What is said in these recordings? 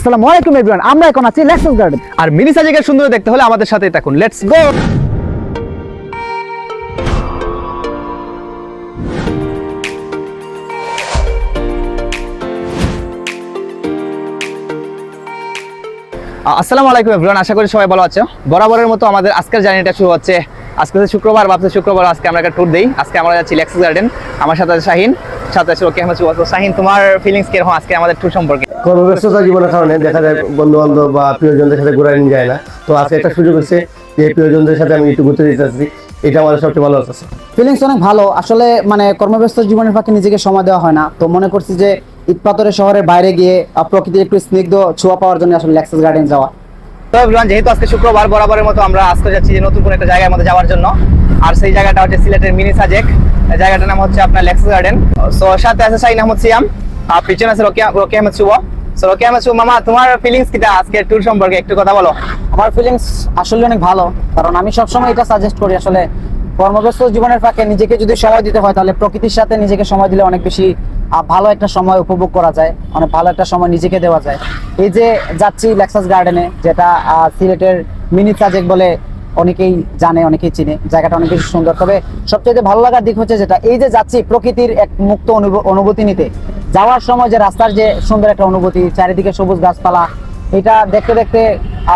আসসালামু আলাইকুম এভরিওয়ান আমরা এখন আছি লেক্সাস গার্ডেন আর মিনি সাজেকের সুন্দর দেখতে হলে আমাদের সাথে থাকুন। লেটস গো আসসালামু আলাইকুম এভরিওয়ান আশা করি সবাই ভালো আছো। বরাবরের মতো আমাদের আজকের জার্নিটা শুরু হচ্ছে। আজকে শুক্রবার, ভাবছে শুক্রবার আজকে আমরা একটা ট্যুর দিই। আজকে আমরা যাচ্ছি লেক্সাস গার্ডেন আমার সাথে শাহিন। সাথে আহমেদ সুবাস। শাহিন তোমার ফিলিংস কীরকম আজকে আমাদের ট্যুর সম্পর্কে? কর্মব্যস্ততা জীবনের কারণে দেখা যায় বন্ধু বান্ধব বা প্রিয়জনদের সাথে ঘোরা নিয়ে যায় না। তো আজকে একটা সুযোগ হচ্ছে যে প্রিয়জনদের সাথে আমি একটু ঘুরতে যেতে এটা আমাদের সবচেয়ে ভালো আছে ফিলিংস অনেক ভালো। আসলে মানে কর্মব্যস্ত জীবনের ফাঁকে নিজেকে সময় দেওয়া হয় না। তো মনে করছি যে ইটপাতরের শহরের বাইরে গিয়ে প্রকৃতির একটু স্নিগ্ধ ছোঁয়া পাওয়ার জন্য আসলে লেক্সাস গার্ডেন যাওয়া। তো যেহেতু আজকে শুক্রবার বরাবরের মতো আমরা আজকে যাচ্ছি যে নতুন কোনো একটা জায়গার মধ্যে যাওয়ার জন্য। আর সেই জায়গাটা হচ্ছে সিলেটের মিনি সাজেক। জায়গাটার নাম হচ্ছে আপনার লেক্স গার্ডেন। সো, সাথে আছে শাহিন আহমদ সিয়াম। আর পিছনে আছে রকি রকি আহমেদ শুভ। সো রকি আহমেদ শুভ, মামা, তোমার ফিলিংস কিটা আজকে ট্যুর সম্পর্কে? একটু কথা বলো। আমার ফিলিংস আসলে অনেক ভালো। কারণ আমি সবসময় এটা সাজেস্ট করি, আসলে কর্মব্যস্ত জীবনের ফাঁকে নিজেকে যদি সময় দিতে হয়, তাহলে প্রকৃতির সাথে নিজেকে সময় দিলে অনেক বেশি ভালো একটা সময় উপভোগ করা যায় অনেক ভালো একটা সময় নিজেকে দেওয়া যায়। এই যে যাচ্ছি লেক্সাস গার্ডেনে যেটা সিলেটের মিনি সাজেক বলে অনেকেই জানে, অনেকেই চিনে, জায়গাটা অনেক বেশি সুন্দর। তবে সবচেয়ে ভালো লাগার দিক হচ্ছে যেটা, এই যে যাচ্ছি প্রকৃতির এক মুক্ত অনুভ- অনুভূতি নিতে, যাওয়ার সময় যে রাস্তার যে সুন্দর একটা অনুভূতি, চারিদিকে সবুজ গাছপালা এটা দেখতে দেখতে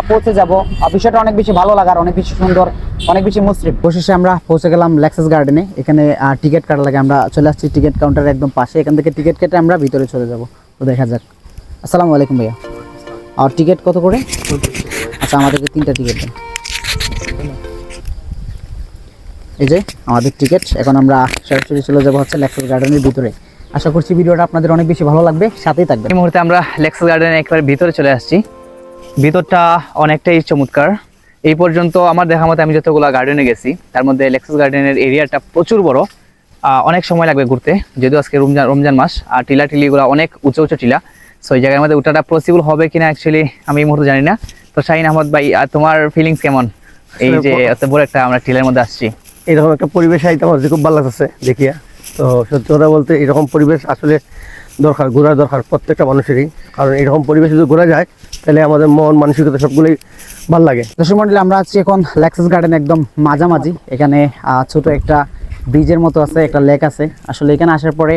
পৌঁছে যাব। বিষয়টা অনেক বেশি ভালো লাগার, অনেক বেশি সুন্দর, অনেক বেশি মুসলিম অবশেষে আমরা পৌঁছে গেলাম লেক্সাস গার্ডেনে এখানে টিকিট কাটা লাগে আমরা চলে আসছি টিকিট কাউন্টারের একদম পাশে। এখান থেকে টিকিট কেটে আমরা ভিতরে চলে যাব। তো দেখা যাক। আসসালামু আলাইকুম ভাইয়া। আর টিকিট কত করে? আচ্ছা আমাদেরকে তিনটা টিকিট দেন। এই যে, আমাদের টিকিট এখন আমরা সরাসরি চলে যাব হচ্ছে লেক্সাস গার্ডেনের ভিতরে। আশা করছি ভিডিওটা আপনাদের অনেক বেশি ভালো লাগবে সাথেই থাকবে এই মুহূর্তে আমরা লেক্স গার্ডেনের একেবারে ভিতরে চলে আসছি। ভিতরটা অনেকটাই চমৎকার। এই পর্যন্ত আমার দেখা মতো আমি যতগুলো গার্ডেনে গেছি তার মধ্যে লেক্সাস গার্ডেনের এরিয়াটা প্রচুর বড়। অনেক সময় লাগবে ঘুরতে যদিও আজকে রমজান রমজান মাস আর টিলা টিলিগুলো অনেক উঁচু উঁচু টিলা। সো এই জায়গার মধ্যে ওঠাটা পসিবল হবে কিনা অ্যাকচুয়ালি আমি এই মুহূর্তে জানি না। তো শাহিন আহমদ ভাই আর তোমার ফিলিংস কেমন? এই যে এত বড় একটা আমরা টিলার মধ্যে আসছি। এরকম একটা পরিবেশ আইতে আমার খুব ভালো লাগছে দেখিয়া। তো সত্যি কথা বলতে এরকম পরিবেশ আসলে দরকার ঘোরার দরকার প্রত্যেকটা মানুষেরই। কারণ এরকম পরিবেশে যদি ঘোরা যায় তাহলে আমাদের মন মানসিকতা সবগুলোই ভালো লাগে। দর্শক মন্ডলী আমরা আছি এখন লেক্সাস গার্ডেন একদম মাঝামাঝি। এখানে ছোট একটা ব্রিজের মতো আছে একটা লেক আছে। আসলে এখানে আসার পরে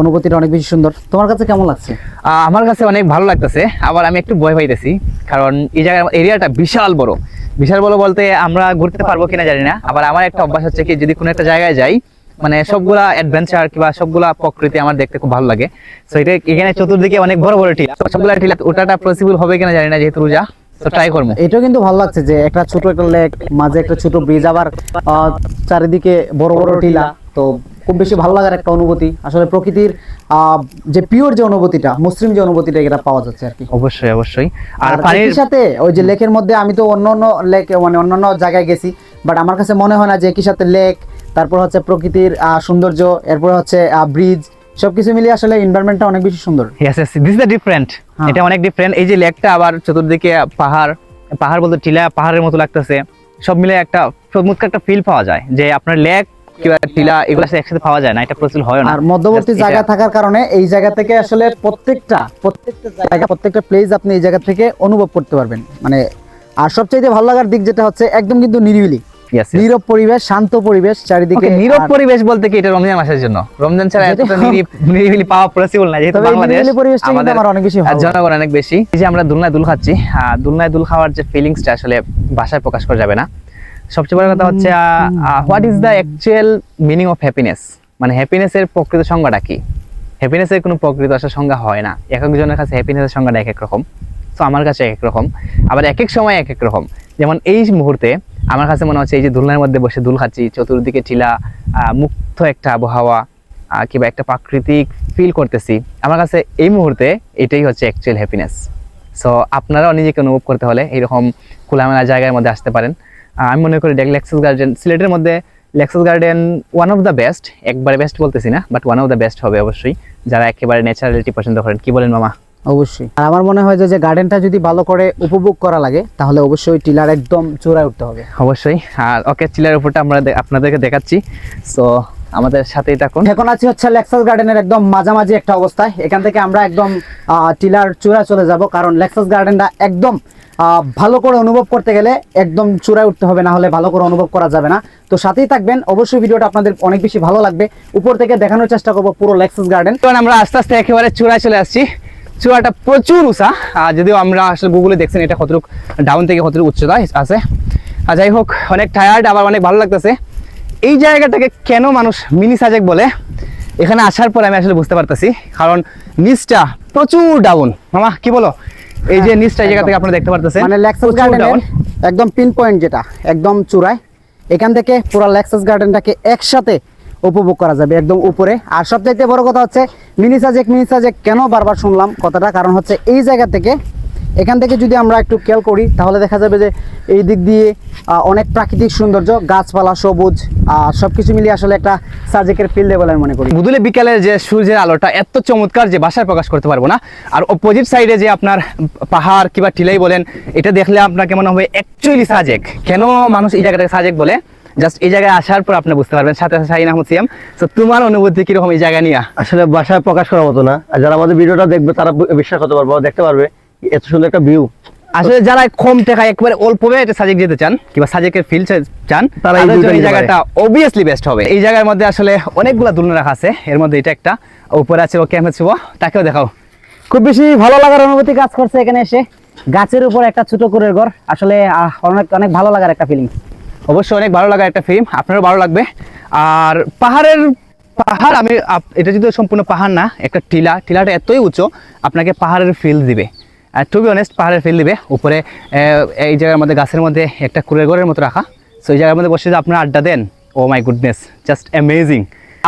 অনুভূতিটা অনেক বেশি সুন্দর। তোমার কাছে কেমন লাগছে? আহ, আমার কাছে অনেক ভালো লাগতেছে। আবার আমি একটু ভয় পাইতেছি। কারণ এই জায়গার এরিয়াটা বিশাল বড়। বিশাল বড় বলতে আমরা ঘুরতে পারব কিনা জানি না। আবার আমার একটা অভ্যাস হচ্ছে কি যদি কোনো একটা জায়গায় যাই মানে সবগুলা অ্যাডভেঞ্চার কিংবা সবগুলা প্রকৃতি আমার দেখতে খুব ভালো লাগে। তো এটা এখানে চতুর্দিকে অনেক বড় বড় টিলা। সবগুলা টিলা ওটাটা পসিবল হবে কিনা জানি না যেহেতু রোজা। তো ট্রাই করব। এটাও কিন্তু ভালো লাগছে যে একটা ছোট একটা লেক মাঝে একটা ছোট ব্রিজ আবার চারিদিকে বড় বড় টিলা। তো খুব বেশি ভালো লাগার একটা অনুভূতি। আসলে প্রকৃতির যে পিওর যে অনুভূতিটা মুসলিম যে অনুভূতিটা এটা পাওয়া যাচ্ছে আর কি। অবশ্যই অবশ্যই। আর আর পানির সাথে ওই যে লেকের মধ্যে আমি তো অন্য অন্য লেক মানে অন্যান্য জায়গায় গেছি বাট আমার কাছে মনে হয় না যে একই সাথে লেক তারপর হচ্ছে প্রকৃতির সৌন্দর্য এরপর হচ্ছে ব্রিজ সবকিছু মিলিয়ে আসলে এনভায়রনমেন্টটা অনেক বেশি সুন্দর। Yes yes this is different. এটা অনেক ডিফারেন্ট এই যে লেকটা আবার চতুর্দিকে পাহাড় পাহাড় বলতে টিলা পাহাড়ের মতো লাগতেছে। সব মিলে একটা চমৎকার একটা ফিল পাওয়া যায় যে আপনার লেক কিংবা টিলা এগুলো একসাথে পাওয়া যায় না। এটা প্রচুর হয় না। আর মধ্যবর্তী জায়গা থাকার কারণে এই জায়গা থেকে আসলে প্রত্যেকটা প্রত্যেকটা জায়গা প্রত্যেকটা প্লেস আপনি এই জায়গা থেকে অনুভব করতে পারবেন। মানে আর সবচেয়ে ভালো লাগার দিক যেটা হচ্ছে একদম কিন্তু নিরিবিলি। Yes, yes. নীরব পরিবেশ শান্ত পরিবেশ চারিদিকে নীরব পরিবেশ বলতে কি এটা রমজান মাসের জন্য? রমজান ছাড়া এতটা নিরিবিলি পাওয়া পসিবল না যেহেতু বাংলাদেশ কিন্তু আমাদের অনেক বেশি জনগণ অনেক বেশি। এই যে আমরা দুলনায় দুল খাচ্ছি দুলনায় দুল খাওয়ার যে ফিলিংসটা আসলে ভাষায় প্রকাশ করা যাবে না। সবচেয়ে বড় কথা হচ্ছে what is the actual meaning of happiness মানে হ্যাপিনেসের প্রকৃত সংজ্ঞাটা কি? হ্যাপিনেসের কোনো প্রকৃত আসলে সংজ্ঞা হয় না। এক একজনের কাছে হ্যাপিনেসের সংজ্ঞাটা এক এক রকম। তো আমার কাছে এক এক রকম। আবার এক এক সময় এক এক রকম। যেমন এই মুহূর্তে আমার কাছে মনে হচ্ছে এই যে দুলনার মধ্যে বসে দুল খাচ্ছি, চতুর্দিকে টিলা মুক্ত একটা আবহাওয়া কিংবা একটা প্রাকৃতিক ফিল করতেছি। আমার কাছে এই মুহূর্তে এটাই হচ্ছে অ্যাকচুয়াল হ্যাপিনেস সো আপনারাও নিজেকে অনুভব করতে হলে এরকম খোলামেলা জায়গার মধ্যে আসতে পারেন। আমি মনে করি দেখ লেক্সাস গার্ডেন সিলেটের মধ্যে Lexus garden one of the best একবারে বেস্ট বলতেছি না but one of the best হবে অবশ্যই। যারা একেবারে ন্যাচারালিটি পছন্দ করেন, কি বলেন মামা? অবশ্যই। আর আমার মনে হয় যে গার্ডেনটা যদি ভালো করে উপভোগ করা লাগে তাহলে অবশ্যই টিলার একদম চূড়ায় উঠতে হবে। অবশ্যই। আর ওকে টিলার উপরটা আমরা আপনাদেরকে দেখাচ্ছি। সো আমাদের সাথেই থাকুন। এখন আছি হচ্ছে লেক্সাস গার্ডেনের একদম মাঝামাঝি একটা অবস্থায়। এখান থেকে আমরা একদম টিলার চূড়া চলে যাব। কারণ লেক্সাস গার্ডেনটা একদম ভালো করে অনুভব করতে গেলে একদম চূড়ায় উঠতে হবে না হলে ভালো করে অনুভব করা যাবে না। তো সাথেই থাকবেন। অবশ্যই ভিডিওটা আপনাদের অনেক বেশি ভালো লাগবে। উপর থেকে দেখানোর চেষ্টা করব পুরো লেক্সাস গার্ডেন এখন আমরা আস্তে আস্তে একেবারে চূড়ায় চলে আসছি। চূড়াটা প্রচুর উঁচা আর যদিও আমরা আসলে গুগলে দেখছেন এটা কতটুকু ডাউন থেকে কতটুকু উচ্চতা আছে। আর যাই হোক অনেক টায়ার্ড আবার অনেক ভালো লাগতেছে। এই জায়গাটাকে কেন মানুষ মিনি সাজেক বলে? এখানে আসার পর আমি আসলে বুঝতে পারতেছি কারণ নিচটা প্রচুর ডাউন মামা কি বলো? এই যে নিচটা এই জায়গা থেকে আপনারা দেখতে পারতেছেন মানে লেক্সাস গার্ডেন একদম পিন পয়েন্ট যেটা একদম চূড়ায়। এখান থেকে পুরো লেক্সাস গার্ডেনটাকে একসাথে উপভোগ করা যাবে একদম উপরে। আর সবচাইতে বড় কথা হচ্ছে মিনি সাজেক মিনি সাজেক কেন বারবার শুনলাম কথাটা? কারণ হচ্ছে এই জায়গা থেকে, এখান থেকে যদি আমরা একটু খেয়াল করি, তাহলে দেখা যাবে যে এই দিক দিয়ে অনেক প্রাকৃতিক সৌন্দর্য, গাছপালা, সবুজ সব কিছু মিলিয়ে আসলে একটা সাজেকের ফিল্ডে বলে আমি মনে করি। বুদুলে বিকালের যে সূর্যের আলোটা, এত চমৎকার যে বাসায় প্রকাশ করতে পারব না। আর অপোজিট সাইডে যে আপনার পাহাড় কিংবা টিলাই বলেন, এটা দেখলে আপনাকে মনে হবে অ্যাকচুয়ালি সাজেক। কেন মানুষ এই জায়গাটাকে সাজেক বলে? জাস্ট এই জায়গায় আসার পর আপনি বুঝতে পারবেন। সাথে সাথে শাহিন আহমদ সিয়াম তো তোমার অনুভূতি কীরকম এই জায়গা নিয়ে? আসলে বাসায় প্রকাশ করার মতো না। আর যারা আমাদের ভিডিওটা দেখবে তারা বিশ্বাস করতে পারবে দেখতে পারবে এত সুন্দর একটা ভিউ আসলে যারা কম টাকায় একবারে অল্প ব্যয়ে সাজেক যেতে চান কিংবা সাজেকের ফিল চান তারা এই। জায়গাটা অবভিয়াসলি বেস্ট হবে। এই জায়গার মধ্যে আসলে অনেকগুলো দুলনা রাখা আছে। এর মধ্যে এটা একটা। উপরে আছে ও আহমেদ শুভ। তাকেও দেখাও। খুব বেশি ভালো লাগার অনুভূতি কাজ করছে এখানে এসে। গাছের উপর একটা ছোট করে ঘর। আসলে অনেক অনেক ভালো লাগার একটা ফিলিংস অবশ্যই অনেক ভালো লাগা একটা ফিল্ম আপনারও ভালো লাগবে। আর পাহাড়ের, পাহাড় আমি এটা যদি সম্পূর্ণ পাহাড় না, একটা টিলা, টিলাটা এতই উঁচু, আপনাকে পাহাড়ের ফিল দিবে। আর টু বি অনেস্ট পাহাড়ের ফিল দিবে। উপরে এই জায়গার মধ্যে, গাছের মধ্যে একটা কুড়ে ঘরের মতো রাখা। সো এই জায়গার মধ্যে বসে যদি আপনারা আড্ডা দেন oh my goodness just amazing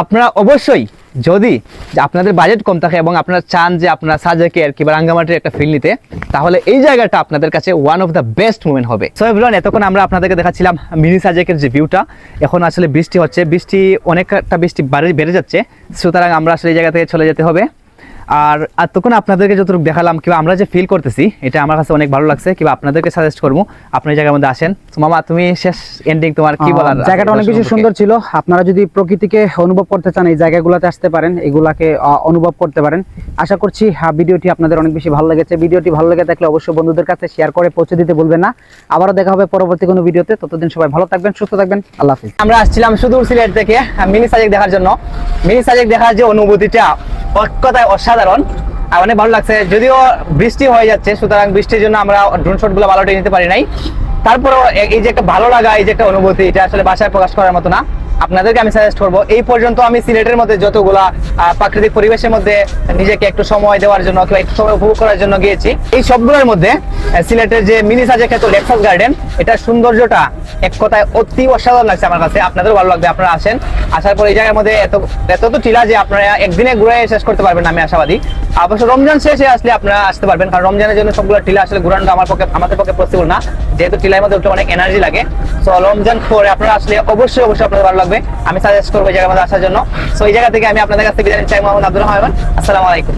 আপনারা অবশ্যই যদি আপনাদের বাজেট কম থাকে এবং আপনারা চান যে আপনারা সাজেকের কিংবা রাঙ্গামাটির একটা ফিল নিতে, তাহলে এই জায়গাটা আপনাদের কাছে one of the best movement হবে। সো এভরিওয়ান এতক্ষণ আমরা আপনাদেরকে দেখাচ্ছিলাম মিনি সাজেকের যে ভিউটা এখন আসলে বৃষ্টি হচ্ছে। বৃষ্টি অনেকটা বৃষ্টি বাড়ি বেড়ে যাচ্ছে। সুতরাং আমরা আসলে এই জায়গা থেকে চলে যেতে হবে। আর তখন আপনাদেরকে যতটুকু দেখালাম কিংবা আমরা যে ফিল করতেছি এটা আমার কাছে অনেক ভালো লাগছে কিংবা আপনাদেরকে সাজেস্ট করব আপনি এই জায়গার মধ্যে আসেন। মামা তুমি শেষ এন্ডিং তোমার কি বলার জায়গাটা অনেক বেশি সুন্দর ছিল। আপনারা যদি প্রকৃতিকে অনুভব করতে চান এই জায়গাগুলোতে আসতে পারেন এগুলাকে অনুভব করতে পারেন। আশা করছি আহ, ভিডিওটি আপনাদের অনেক বেশি ভালো লেগেছে। ভিডিওটি ভালো লেগে থাকলে অবশ্যই বন্ধুদের কাছে শেয়ার করে পৌঁছে দিতে ভুলবেন না। আবারও দেখা হবে পরবর্তী কোনো ভিডিওতে। ততদিন সবাই ভালো থাকবেন সুস্থ থাকবেন। আল্লাহ হাফিজ। আমরা আসছিলাম সুদূর সিলেট থেকে মিনি সাজেক দেখার জন্য। মিনি সাজেক দেখার যে অনুভূতিটা কথায় অসাধারণ। আর অনেক ভালো লাগছে। যদিও বৃষ্টি হয়ে যাচ্ছে, সুতরাং বৃষ্টির জন্য আমরা ড্রোন শটগুলো ভালোটা নিতে পারি নাই। তারপরেও এই যে একটা ভালো লাগা, এই যে একটা অনুভূতি, এটা আসলে বাসায় প্রকাশ করার মতো না। আপনাদেরকে আমি সাজেস্ট করব, এই পর্যন্ত আমি সিলেটের মধ্যে যতগুলা প্রাকৃতিক পরিবেশের মধ্যে নিজেকে একটু সময় দেওয়ার জন্য কিংবা একটু সময় উপভোগ করার জন্য গিয়েছি, এই সবগুলোর মধ্যে সিলেটের যে মিনি সাজেক খ্যাত লেক্সাস গার্ডেন, এটার সৌন্দর্যটা এক কথায় অতি অসাধারণ লাগছে আমার কাছে, আপনাদেরও ভালো লাগবে, আপনারা আসেন, আসার পর এই জায়গার মধ্যে এত এত তো টিলা যে আপনারা একদিনে ঘুরে শেষ করতে পারবেন আমি আশাবাদী। অবশ্য রমজান শেষে আসলে আপনারা আসতে পারবেন, কারণ রমজানের জন্য সবগুলো টিলা আসলে ঘুরানো আমার পক্ষে, আমাদের পক্ষে পসিবল না, যেহেতু টিলার মধ্যে অনেক এনার্জি লাগে। তো রমজান পরে আপনারা আসলে অবশ্যই অবশ্যই আপনাদের ভালো লাগবে। আমি সাজেস্ট করব এই জায়গার আসার জন্য। সো এই জায়গা থেকে আমি আপনাদের কাছ থেকে বিদায় চাই মোহাম্মদ আব্দুল রহমান। আসসালামু আলাইকুম।